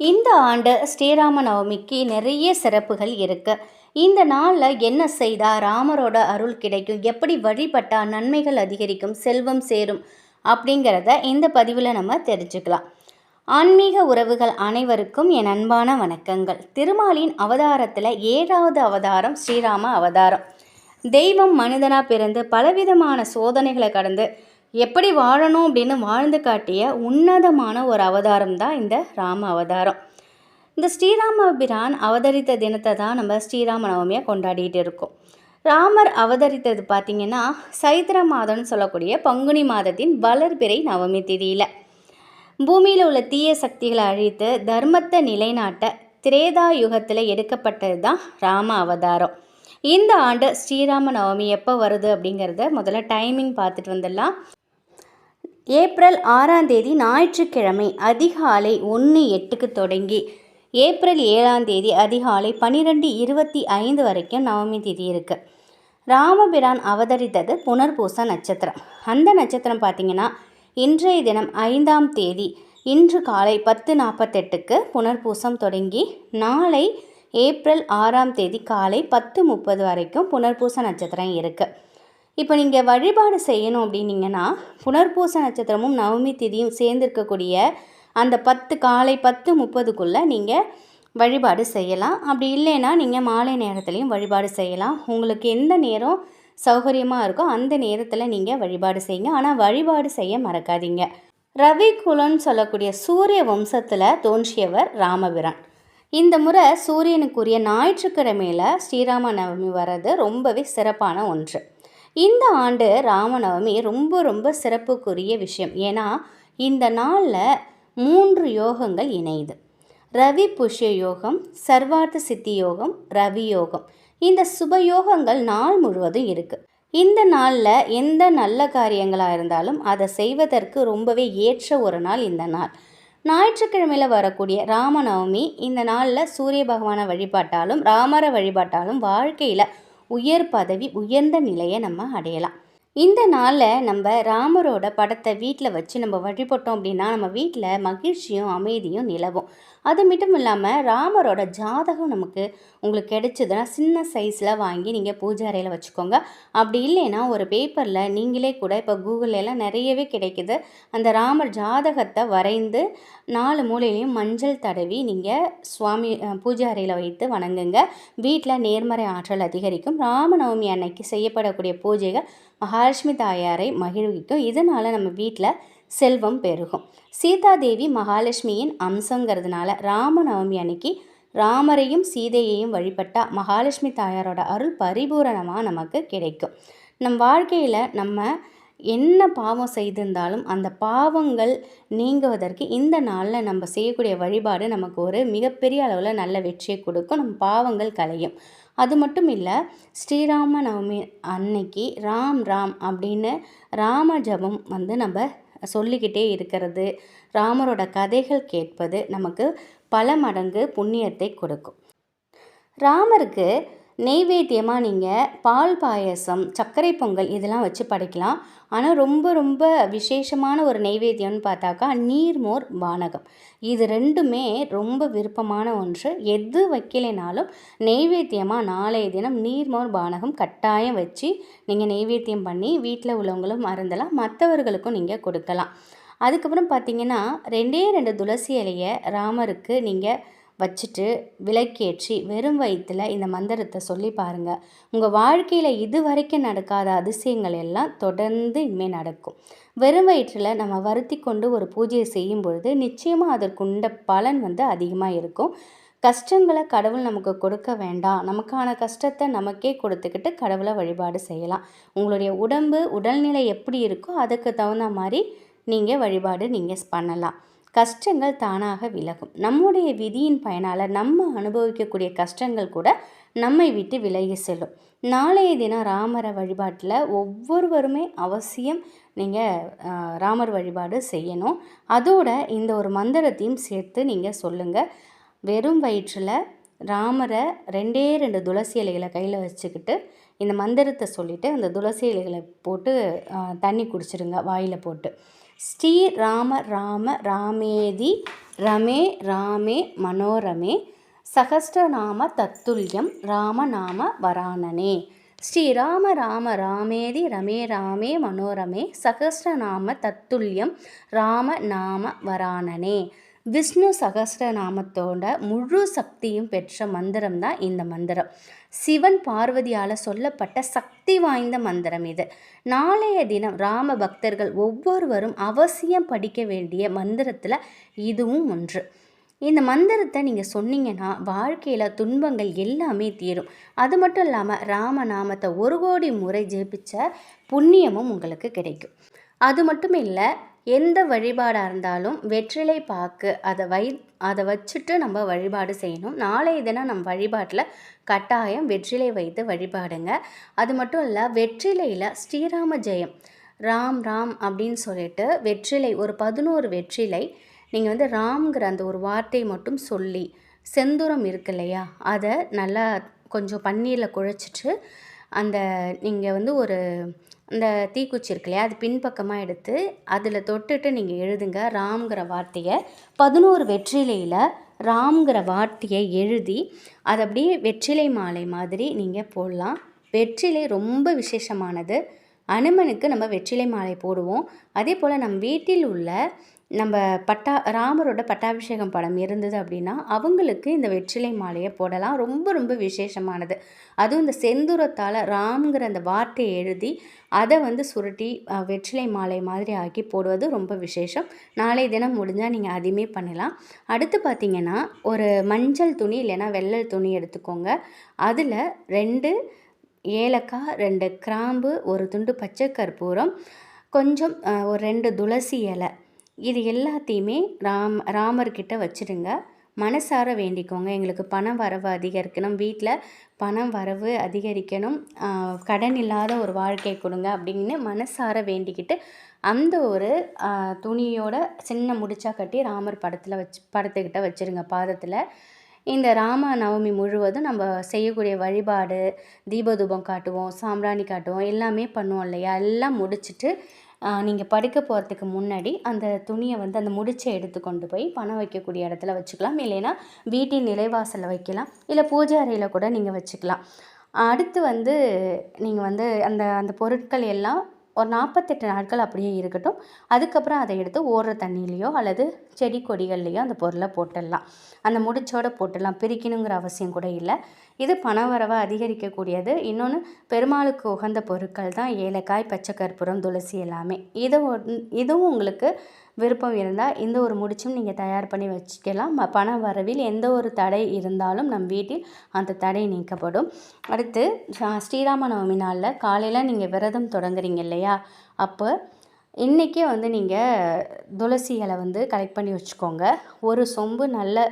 இந்த ஆண்டு ஸ்ரீராம நவமிக்கு நிறைய சிறப்புகள் இருக்குது இந்த நாளில் என்ன செய்தால் ராமரோட அருள் கிடைக்கும் எப்படி வழிபட்டால் நன்மைகள் அதிகரிக்கும் செல்வம் சேரும் அப்படிங்கிறத இந்த பதிவில் நம்ம தெரிஞ்சுக்கலாம். ஆன்மீக உறவுகள் அனைவருக்கும் என் அன்பான வணக்கங்கள். திருமாலின் அவதாரத்தில் ஏழாவது அவதாரம் ஸ்ரீராம அவதாரம். தெய்வம் மனிதனாக பிறந்து பலவிதமான சோதனைகளை கடந்து எப்படி வாழணும் அப்படின்னு வாழ்ந்து காட்டிய உன்னதமான ஒரு அவதாரம் தான் இந்த ராம அவதாரம். இந்த ஸ்ரீராம பிரான் அவதரித்த தினத்தை தான் நம்ம ஸ்ரீராம நவமியாக கொண்டாடிட்டு இருக்கோம். ராமர் அவதரித்தது பார்த்திங்கன்னா சைத்திர மாதம்னு சொல்லக்கூடிய பங்குனி மாதத்தின் வளர்பிறை நவமி திதியில். பூமியில் உள்ள தீய சக்திகளை அழித்து தர்மத்தை நிலைநாட்ட திரேதா யுகத்தில் எடுக்கப்பட்டது தான் ராம அவதாரம். இந்த ஆண்டு ஸ்ரீராம நவமி எப்போ வருது அப்படிங்கிறத முதல்ல டைமிங் பார்த்துட்டு வந்துடலாம். ஏப்ரல் ஆறாம் தேதி ஞாயிற்றுக்கிழமை அதிகாலை ஒன்று எட்டுக்கு தொடங்கி ஏப்ரல் ஏழாம் தேதி அதிகாலை பன்னிரெண்டு இருபத்தி ஐந்து வரைக்கும் நவமி திதி இருக்குது ராமபிரான் அவதரித்தது புனர்பூச நட்சத்திரம். அந்த நட்சத்திரம் பார்த்திங்கன்னா இன்றைய தினம் ஐந்தாம் தேதி இன்று காலை பத்து நாற்பத்தெட்டுக்கு புனர்பூசம் தொடங்கி நாளை ஏப்ரல் ஆறாம் தேதி காலை பத்து முப்பது வரைக்கும் புனர்பூச நட்சத்திரம் இருக்குது இப்போ நீங்கள் வழிபாடு செய்யணும் அப்படின்னீங்கன்னா புனர்பூச நட்சத்திரமும் நவமி திதியும் சேர்ந்துருக்கக்கூடிய அந்த பத்து காலை பத்து முப்பதுக்குள்ளே நீங்கள் வழிபாடு செய்யலாம். அப்படி இல்லைன்னா நீங்கள் மாலை நேரத்துலையும் வழிபாடு செய்யலாம். உங்களுக்கு எந்த நேரம் சௌகரியமாக இருக்கோ அந்த நேரத்தில் நீங்கள் வழிபாடு செய்யுங்க. ஆனால் வழிபாடு செய்ய மறக்காதீங்க. ரவி குலன்னு சொல்லக்கூடிய சூரிய வம்சத்தில் தோன்றியவர் ராமபிரான். இந்த முறை சூரியனுக்குரிய ஞாயிற்றுக்கிழமையில் ஸ்ரீராம நவமி வர்றது ரொம்பவே சிறப்பான ஒன்று. இந்த ஆண்டு ராமநவமி ரொம்ப ரொம்ப சிறப்புக்குரிய விஷயம். ஏன்னா இந்த நாளில் மூன்று யோகங்கள் இணையுது. ரவி புஷ்ய யோகம் சர்வார்த்த சித்தி யோகம் ரவி யோகம். இந்த சுப யோகங்கள் நாள் முழுவதும் இருக்குது இந்த நாளில் எந்த நல்ல காரியங்களாக இருந்தாலும் அதை செய்வதற்கு ரொம்பவே ஏற்ற ஒரு நாள் இந்த நாள். ஞாயிற்றுக்கிழமையில் வரக்கூடிய ராமநவமி இந்த நாளில் சூரிய பகவானை வழிபாட்டாலும் ராமரை வழிபாட்டாலும் வாழ்க்கையில் உயர் பதவி உயர்ந்த நிலையை நம்ம அடையலாம். இந்த நாளில் நம்ம ராமரோட படத்தை வீட்டில் வச்சு நம்ம வழிபட்டோம் அப்படின்னா நம்ம வீட்டில் மகிழ்ச்சியும் அமைதியும் நிலவும். அது மட்டும் இல்லாமல் ராமரோட ஜாதகம் நமக்கு உங்களுக்கு கிடைச்சதுன்னா சின்ன சைஸில் வாங்கி நீங்கள் பூஜை அறையில் வச்சுக்கோங்க. அப்படி இல்லைன்னா ஒரு பேப்பரில் நீங்களே கூட இப்போ கூகுளெல்லாம் நிறையவே கிடைக்குது. அந்த ராமர் ஜாதகத்தை வரைந்து நாலு மூலையிலையும் மஞ்சள் தடவி நீங்கள் சுவாமி பூஜை அறையில் வைத்து வணங்குங்க. வீட்டில் நேர்மறை ஆற்றல் அதிகரிக்கும். ராமநவமி அன்னைக்கு செய்யப்படக்கூடிய பூஜைகள் மகாலட்சுமி தாயாரை மகிழ்விக்கும். இதனால் நம்ம வீட்டில் செல்வம் பெருகும். சீதாதேவி மகாலட்சுமியின் அம்சங்கிறதுனால ராமநவமி அன்னைக்கு ராமரையும் சீதையையும் வழிபட்டால் மகாலட்சுமி தாயாரோட அருள் பரிபூரணமாக நமக்கு கிடைக்கும். நம் வாழ்க்கையில் நம்ம என்ன பாவம் செய்திருந்தாலும் அந்த பாவங்கள் நீங்குவதற்கு இந்த நாளில் நம்ம செய்யக்கூடிய வழிபாடு நமக்கு ஒரு மிகப்பெரிய அளவில் நல்ல வெற்றியை கொடுக்கும். நம் பாவங்கள் கலையும் அது மட்டும் இல்லை ஸ்ரீராம நவமி அன்னைக்கு ராம் ராம் அப்படின்னு ராம ஜபம் வந்து நம்ம சொல்லிக்கிட்டே இருக்கிறது. ராமரோட கதைகள் கேட்பது நமக்கு பல மடங்கு புண்ணியத்தை கொடுக்கும். ராமருக்கு நெய்வேத்தியமாக நீங்கள் பால் பாயசம் சர்க்கரை பொங்கல் இதெல்லாம் வச்சு படைக்கலாம். ஆனால் ரொம்ப ரொம்ப விசேஷமான ஒரு நெய்வேத்தியம்னு பார்த்தாக்கா நீர்மோர் வானகம். இது ரெண்டுமே ரொம்ப விருப்பமான ஒன்று. எது வைக்கலைனாலும் நெய்வேத்தியமாக நாளைய தினம் நீர்மோர் பானகம் கட்டாயம் வச்சு நீங்கள் நெய்வேத்தியம் பண்ணி வீட்டில் உள்ளவங்களும் மறந்தலாம் மற்றவர்களுக்கும் நீங்கள் கொடுக்கலாம். அதுக்கப்புறம் பார்த்தீங்கன்னா ரெண்டே ரெண்டு துளசி இலையை ராமருக்கு நீங்கள் வச்சுட்டு விளக்கேற்றி வெறும் வயிற்றில் இந்த மந்திரத்தை சொல்லி பாருங்கள் உங்கள் வாழ்க்கையில் இது வரைக்கும் நடக்காத அதிசயங்கள் எல்லாம் தொடர்ந்து இனிமேல் நடக்கும். வெறும் வயிற்றில் நம்ம வருத்தி கொண்டு ஒரு பூஜையை செய்யும் பொழுது நிச்சயமாக அதற்குண்ட பலன் வந்து அதிகமாக இருக்கும். கஷ்டங்களை கடவுள் நமக்கு கொடுக்க வேண்டாம். நமக்கான கஷ்டத்தை நமக்கே கொடுத்துக்கிட்டு கடவுளை வழிபாடு செய்யலாம். உங்களுடைய உடம்பு உடல்நிலை எப்படி இருக்கோ அதுக்கு தகுந்த மாதிரி நீங்கள் வழிபாடு நீங்கள் பண்ணலாம். கஷ்டங்கள் தானாக விலகும். நம்முடைய விதியின் பயனால் நம்ம அனுபவிக்கக்கூடிய கஷ்டங்கள் கூட நம்மை விட்டு விலகி செல்லும். நாளைய தினம் ராமர வழிபாட்டில் ஒவ்வொருவருமே அவசியம் நீங்கள் ராமர் வழிபாடு செய்யணும். அதோட இந்த ஒரு மந்திரத்தையும் சேர்த்து நீங்கள் சொல்லுங்கள் வெறும் வயிற்றில் ராமரை ரெண்டே ரெண்டு துளசி இலைகளை கையில் வச்சுக்கிட்டு இந்த மந்திரத்தை சொல்லிவிட்டு அந்த துளசி இலைகளை போட்டு தண்ணி குடிச்சிருங்க வாயில் போட்டு. ஸ்ரீ ராம ராம ராமேதி ரமே ராமே மனோரமே சகஸ்ரநாம தத்துல்யம் ராமநாம வராணனே ஸ்ரீராம ராம ராமேதி ரமே ராமே மனோரமே சகஸ்ரநாம தத்துல்யம் ராம நாம வராணனே விஷ்ணு சகஸ்ரநாமத்தோட முழு சக்தியும் பெற்ற மந்திரம் தான் இந்த மந்திரம். சிவன் பார்வதியால் சொல்லப்பட்ட சக்தி வாய்ந்த மந்திரம் இது. நாளைய தினம் ராம பக்தர்கள் ஒவ்வொருவரும் அவசியம் படிக்க வேண்டிய மந்திரத்தில் இதுவும் ஒன்று. இந்த மந்திரத்தை நீங்கள் சொன்னீங்கன்னா வாழ்க்கையில் துன்பங்கள் எல்லாமே தீரும். அது மட்டும் இல்லாமல் ராமநாமத்தை ஒரு கோடி முறை ஜெபிச்ச புண்ணியமும் உங்களுக்கு கிடைக்கும். அது மட்டும் இல்லை எந்த வழிபாடாக இருந்தாலும் வெற்றிலை பாக்கு அதை வை அதை வச்சுட்டு நம்ம வழிபாடு செய்யணும். நாளைய தினம் நம்ம வழிபாட்டில் கட்டாயம் வெற்றிலை வைத்து வழிபாடுங்க. அது மட்டும் இல்லை வெற்றிலையில் ஸ்ரீராம ஜெயம் ராம் ராம் அப்படின்னு சொல்லிட்டு வெற்றிலை ஒரு பதினோரு வெற்றிலை நீங்கள் வந்து ராம்ங்கிற அந்த ஒரு வார்த்தையை மட்டும் சொல்லி செந்துரம் இருக்கு இல்லையா? அதை நல்லா கொஞ்சம் பன்னீரில் குழைச்சிட்டு அந்த நீங்கள் வந்து ஒரு அந்த தீக்குச்சி இருக்கு இல்லையா அது பின்பக்கமாக எடுத்து அதில் தொட்டுட்டு நீங்கள் எழுதுங்க ராம்ங்கிற வார்த்தையை. பதினோரு வெற்றிலையில் ராம்ங்கிற வார்த்தையை எழுதி அது அப்படியே வெற்றிலை மாலை மாதிரி நீங்கள் போடலாம். வெற்றிலை ரொம்ப விசேஷமானது. அனுமனுக்கு நம்ம வெற்றிலை மாலை போடுவோம். அதே போல் நம் வீட்டில் உள்ள நம்ம பட்டா ராமரோட பட்டாபிஷேகம் படம் இருந்தது அப்படின்னா அவங்களுக்கு இந்த வெற்றிலை மாலையை போடலாம். ரொம்ப ரொம்ப விசேஷமானது. அதுவும் இந்த செந்தூரத்தால் ராம்ங்கிற அந்த வார்த்தையை எழுதி அதை வந்து சுருட்டி வெற்றிலை மாலை மாதிரி ஆக்கி போடுவது ரொம்ப விசேஷம். நாளை தினம் முடிஞ்சால் நீங்கள் அதையுமே பண்ணலாம். அடுத்து பார்த்திங்கன்னா ஒரு மஞ்சள் துணி இல்லைன்னா வெள்ளை துணி எடுத்துக்கோங்க. அதில் ரெண்டு ஏலக்காய் ரெண்டு கிராம்பு ஒரு துண்டு பச்சை கற்பூரம் கொஞ்சம் ஒரு ரெண்டு துளசி இலை இது எல்லாத்தையுமே ராம் ராமர்கிட்ட வச்சுடுங்க. மனசார வேண்டிக்கோங்க. எங்களுக்கு பணம் வரவு அதிகரிக்கணும். வீட்டில் பணம் வரவு அதிகரிக்கணும். கடன் இல்லாத ஒரு வாழ்க்கை கொடுங்க அப்படின்னு மனசார வேண்டிக்கிட்டு அந்த ஒரு துணியோட சின்ன முடிச்சா கட்டி ராமர் படத்தில் வச்சு படத்துக்கிட்ட வச்சுருங்க பாதத்தில். இந்த ராம நவமி முழுவதும் நம்ம செய்யக்கூடிய வழிபாடு தீபதூபம் காட்டுவோம் சாம்பிராணி காட்டுவோம் எல்லாமே பண்ணுவோம் இல்லையா? எல்லாம் முடிச்சுட்டு நீங்கள் படுக்க போகிறதுக்கு முன்னாடி அந்த துணியை வந்து அந்த முடிச்சை எடுத்து கொண்டு போய் பணம் வைக்கக்கூடிய இடத்துல வச்சுக்கலாம். இல்லைன்னா வீட்டின் நிலைவாசலில் வைக்கலாம். இல்லை பூஜை அறையில் கூட நீங்கள் வச்சுக்கலாம். அடுத்து வந்து நீங்கள் வந்து அந்த அந்த பொருட்கள் எல்லாம் ஒரு நாற்பத்தெட்டு நாட்கள் அப்படியே இருக்கட்டும். அதுக்கப்புறம் அதை எடுத்து ஓடுற தண்ணியிலையோ அல்லது செடி கொடிகள்லேயோ அந்த பொருளை போட்டுடலாம். அந்த முடிச்சோட போட்டுடலாம். பிரிக்கணுங்கிற அவசியம் கூட இல்லை. இது பணவரவை அதிகரிக்கக்கூடியது. இன்னொன்று பெருமாளுக்கு உகந்த பொருட்கள் தான் ஏலக்காய் பச்சை கற்பூரம் துளசி எல்லாமே. இதை இதுவும் உங்களுக்கு விருப்பம் இருந்தால் இந்த ஒரு முடிச்சும் நீங்கள் தயார் பண்ணி வச்சுக்கலாம். பண வரவில் எந்த ஒரு தடை இருந்தாலும் நம் வீட்டில் அந்த தடை நீக்கப்படும். அடுத்து ஸ்ரீராம நவமி நாளில் காலையில் நீங்கள் விரதம் தொடங்குறீங்க இல்லையா? அப்போ இன்றைக்கே வந்து நீங்கள் துளசி இலை வந்து கலெக்ட் பண்ணி வச்சுக்கோங்க. ஒரு சொம்பு நல்ல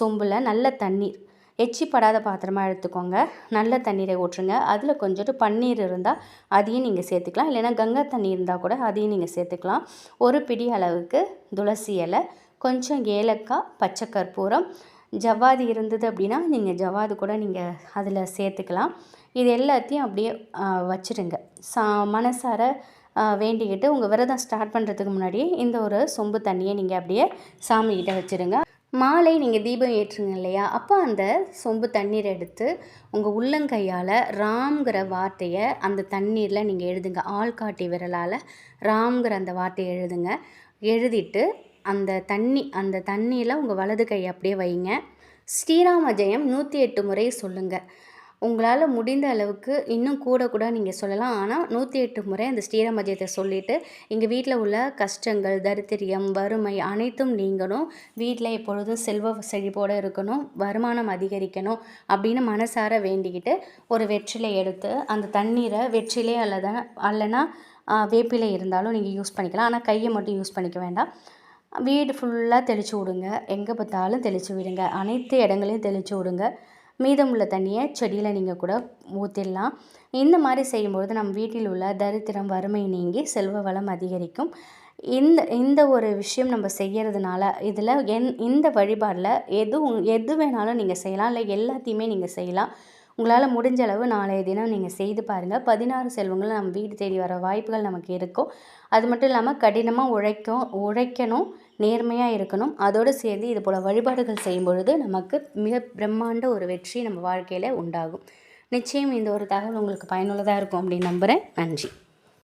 சொம்பில் நல்ல தண்ணீர் எச்சி படாத பாத்திரமாக எடுத்துக்கோங்க. நல்ல தண்ணீரை ஊற்றுங்க. அதில் கொஞ்சோட்டு பன்னீர் இருந்தால் அதையும் நீங்கள் சேர்த்துக்கலாம். இல்லைன்னா கங்கா தண்ணி இருந்தால் கூட அதையும் நீங்கள் சேர்த்துக்கலாம். ஒரு பிடி அளவுக்கு துளசி இலை கொஞ்சம் ஏலக்காய் பச்சை கற்பூரம். ஜவ்வாது இருந்தது அப்படின்னா நீங்கள் ஜவ்வாது கூட நீங்கள் அதில் சேர்த்துக்கலாம். இது எல்லாத்தையும் அப்படியே வச்சுடுங்க. சா மனசார வேண்டிக்கிட்டு உங்கள் விரதம் ஸ்டார்ட் பண்ணுறதுக்கு முன்னாடியே இந்த ஒரு சொம்பு தண்ணியை நீங்கள் அப்படியே சாமிக்கிட்ட வச்சுருங்க மாலை நீங்கள் தீபம் ஏற்றுங்க இல்லையா? அப்போ அந்த சொம்பு தண்ணீர் எடுத்து உங்கள் உள்ளங்கையால் ராம்ங்கிற வார்த்தையை அந்த தண்ணீரில் நீங்கள் எழுதுங்க. ஆள்காட்டி விரலால் ராம்ங்கிற அந்த வார்த்தையை எழுதுங்க. எழுதிட்டு அந்த தண்ணி அந்த தண்ணியில் உங்கள் வலது கையை அப்படியே வைங்க. ஸ்ரீராம ஜெயம் நூற்றி எட்டு முறை சொல்லுங்கள் உங்களால் முடிந்த அளவுக்கு இன்னும் கூட கூட நீங்கள் சொல்லலாம். ஆனால் நூற்றி எட்டு முறை அந்த ஸ்ரீரமஜயத்தை சொல்லிவிட்டு எங்கள் வீட்டில் உள்ள கஷ்டங்கள் தரித்திரியம் வறுமை அனைத்தும் நீங்கணும். வீட்டில் எப்பொழுதும் செல்வ செழிப்போடு இருக்கணும் வருமானம் அதிகரிக்கணும் அப்படின்னு மனசார வேண்டிக்கிட்டு ஒரு வெற்றிலை எடுத்து அந்த தண்ணீரை வெற்றிலே அல்லத அல்லனா வேப்பிலை இருந்தாலும் நீங்கள் யூஸ் பண்ணிக்கலாம். ஆனால் கையை மட்டும் யூஸ் பண்ணிக்க வேண்டாம். வீடு ஃபுல்லாக தெளித்து விடுங்க. எங்கே பார்த்தாலும் தெளித்து விடுங்க. அனைத்து இடங்களையும் தெளித்து விடுங்க. மீதமுள்ள தண்ணியை செடியில் நீங்கள் கூட ஊற்றிடலாம் இந்த மாதிரி செய்யும்பொழுது நம்ம வீட்டில் உள்ள தரித்திரம் வறுமை நீங்கி செல்வ வளம் அதிகரிக்கும். இந்த இந்த ஒரு விஷயம் நம்ம செய்கிறதுனால இதில் என் இந்த வழிபாடில் எது எது வேணாலும் நீங்கள் செய்யலாம். இல்லை எல்லாத்தையுமே நீங்கள் செய்யலாம். உங்களால் முடிஞ்ச அளவு நாளைய தினம் நீங்கள் செய்து பாருங்கள் பதினாறு செல்வங்கள் நம்ம வீடு தேடி வர வாய்ப்புகள் நமக்கு இருக்கும். அது மட்டும் இல்லாமல் கடினமாக உழைக்கும் உழைக்கணும். நேர்மையாக இருக்கணும். அதோடு சேர்ந்து இது போல் வழிபாடுகள் செய்யும் பொழுது நமக்கு மிக பிரம்மாண்ட ஒரு வெற்றி நம்ம வாழ்க்கையில் உண்டாகும். நிச்சயம் இந்த ஒரு தகவல் உங்களுக்கு பயனுள்ளதாக இருக்கும் அப்படின்னு நம்புகிறேன் நன்றி.